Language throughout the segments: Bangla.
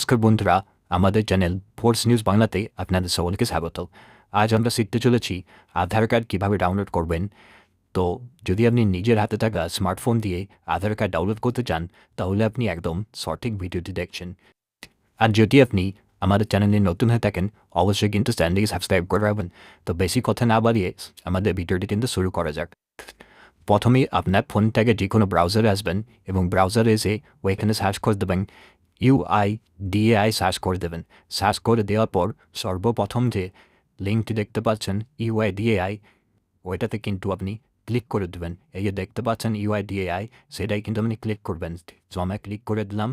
নমস্কার বন্ধুরা আমাদের চ্যানেল ফোর্স নিউজ বাংলাতে আপনাদের সকলকে স্বাগত। আজ আমরা শিখতে চলেছি আধার কার্ড কীভাবে ডাউনলোড করবেন। তো যদি আপনি নিজের হাতে থাকা স্মার্টফোন দিয়ে আধার কার্ড ডাউনলোড করতে চান, তাহলে আপনি একদম সঠিক ভিডিওটি দেখছেন। আর যদি আপনি আমাদের চ্যানেলে নতুন হয়ে থাকেন, অবশ্যই কিন্তু চ্যানেলটিকে সাবস্ক্রাইব করে রাখবেন। তো বেশি কথা না বাড়িয়ে আমাদের ভিডিওটি কিন্তু শুরু করা যাক। প্রথমেই আপনার ফোন থেকে যে কোনো ব্রাউজারে আসবেন এবং ব্রাউজারে এসে ওইখানে সার্চ করে দেবেন। ইউআই ডিএআই সার্চ করে দেবেন। সার্চ করে দেওয়ার পর সর্বপ্রথম যে লিঙ্কটি দেখতে পাচ্ছেন ইউআই ডিএআই ওইটাতে কিন্তু আপনি ক্লিক করে দেবেন। এই যে দেখতে পাচ্ছেন ইউআই ডিএআই সেটাই কিন্তু আপনি ক্লিক করবেন। আমরা ক্লিক করে দিলাম।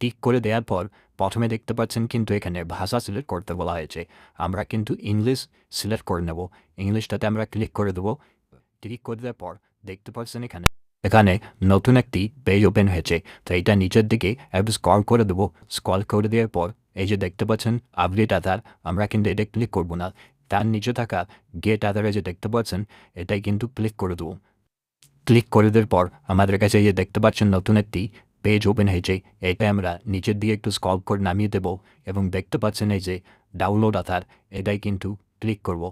টিক করে দেওয়ার পর প্রথমে দেখতে পাচ্ছেন কিন্তু এখানে ভাষা সিলেক্ট করতে বলা হয়েছে। আমরা কিন্তু ইংলিশ সিলেক্ট করে নেব। ইংলিশটাতে আমরা ক্লিক করে দেবো। ক্লিক করে দেওয়ার পর দেখতে পাচ্ছেন এখানে এখানে নতুন একটি পেজ ওপেন হয়েছে। তো এটা নিচের দিকে একটু স্কল করে দেবো। স্কল করে দেওয়ার পর এই যে দেখতে পাচ্ছেন আপডেট আধার, আমরা কিন্তু এটা ক্লিক করব না। তার নিচে থাকা গেট আধারে যে দেখতে পাচ্ছেন, এটাই কিন্তু ক্লিক করে দেবো। ক্লিক করে দেওয়ার পর আমাদের কাছে এই যে দেখতে পাচ্ছেন নতুন একটি পেজ ওপেন হয়েছে। এটা আমরা নিচের দিকে একটু স্কল করে নামিয়ে দেবো এবং দেখতে পাচ্ছেন এই যে ডাউনলোড আধার, এটাই কিন্তু ক্লিক করব।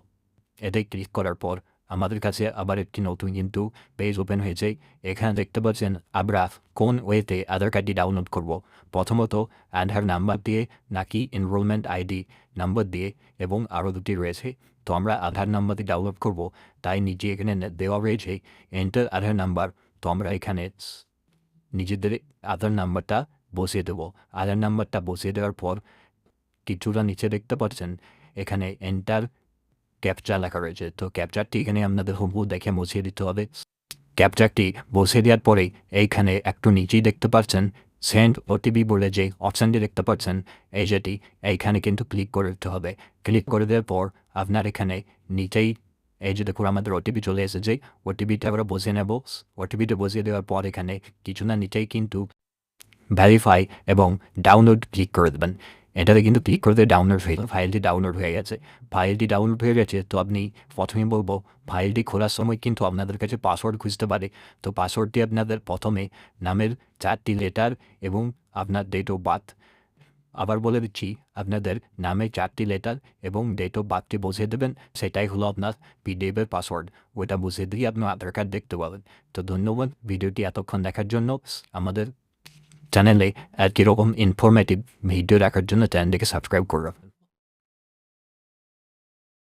এটাই ক্লিক করার পর আমাদের কাছে আবার একটি নতুন কিন্তু পেজ ওপেন হয়েছে এখানে দেখতে পাচ্ছেন আমরা কোন ওয়েতে আধার কার্ডটি ডাউনলোড করব প্রথমত আধার নাম্বার দিয়ে নাকি এনরোলমেন্ট আইডি নাম্বার দিয়ে এবং আরও দুটি রয়েছে তো আমরা আধার নাম্বারটি ডাউনলোড করব তাই নিজে এখানে দেওয়া রয়েছে এন্টার আধার নাম্বার তো আমরা এখানে নিজেদের আধার নাম্বারটা বসিয়ে দেবো আধার নাম্বারটা বসিয়ে দেওয়ার পর কিছুটা নিচে দেখতে পাচ্ছেন এখানে এন্টার ক্যাপচার লেখা রয়েছে। তো ক্যাপচারটি এখানে আপনাদের হুবহু দেখে মুছিয়ে দিতে হবে। ক্যাপচারটি বসিয়ে দেওয়ার পরেই এইখানে একটু নিচেই দেখতে পাচ্ছেন, সেন্ড ওটিপি বলে যে অপশানটি দেখতে পাচ্ছেন, এই যেটি, এইখানে কিন্তু ক্লিক করে দিতে হবে। ক্লিক করে দেওয়ার পর আপনার এখানে নিচেই এই যে দেখুন আমাদের ওটিপি চলে এসেছে, ওটিপিটা আমরা বসিয়ে নেব। ওটিপিটা বসিয়ে দেওয়ার পর এখানে কিছু না, নিচেই কিন্তু ভ্যারিফাই এবং ডাউনলোড ক্লিক করে দেবেন। এটাতে কিন্তু ক্লিক করে দিয়ে ডাউনলোড হয়ে ফাইলটি ডাউনলোড হয়ে গেছে। ফাইলটি ডাউনলোড হয়ে গেছে, তো আপনি প্রথমে বলব ফাইলটি খোলার সময় কিন্তু আপনাদের কাছে পাসওয়ার্ড খুঁজতে পারে। তো পাসওয়ার্ডটি আপনাদের প্রথমে নামের চারটি লেটার এবং আপনার ডেট অফ বার্থ আবার বলে দিচ্ছি, আপনাদের নামে চারটি লেটার এবং ডেট অফ বার্থটি বসিয়ে দেবেন। সেটাই হলো আপনার পিডিএফের পাসওয়ার্ড ওইটা বসিয়ে দিয়ে আপনার আধার কার্ড দেখতে পাবেন। তো ধন্যবাদ। ভিডিওটি এতক্ষণ দেখার জন্য। আমাদের চ্যানেলে আর কীরকম ইনফরমেটিভ ভিডিও দেখার জন্য চ্যানেলটিকে সাবস্ক্রাইব করে রাখবেন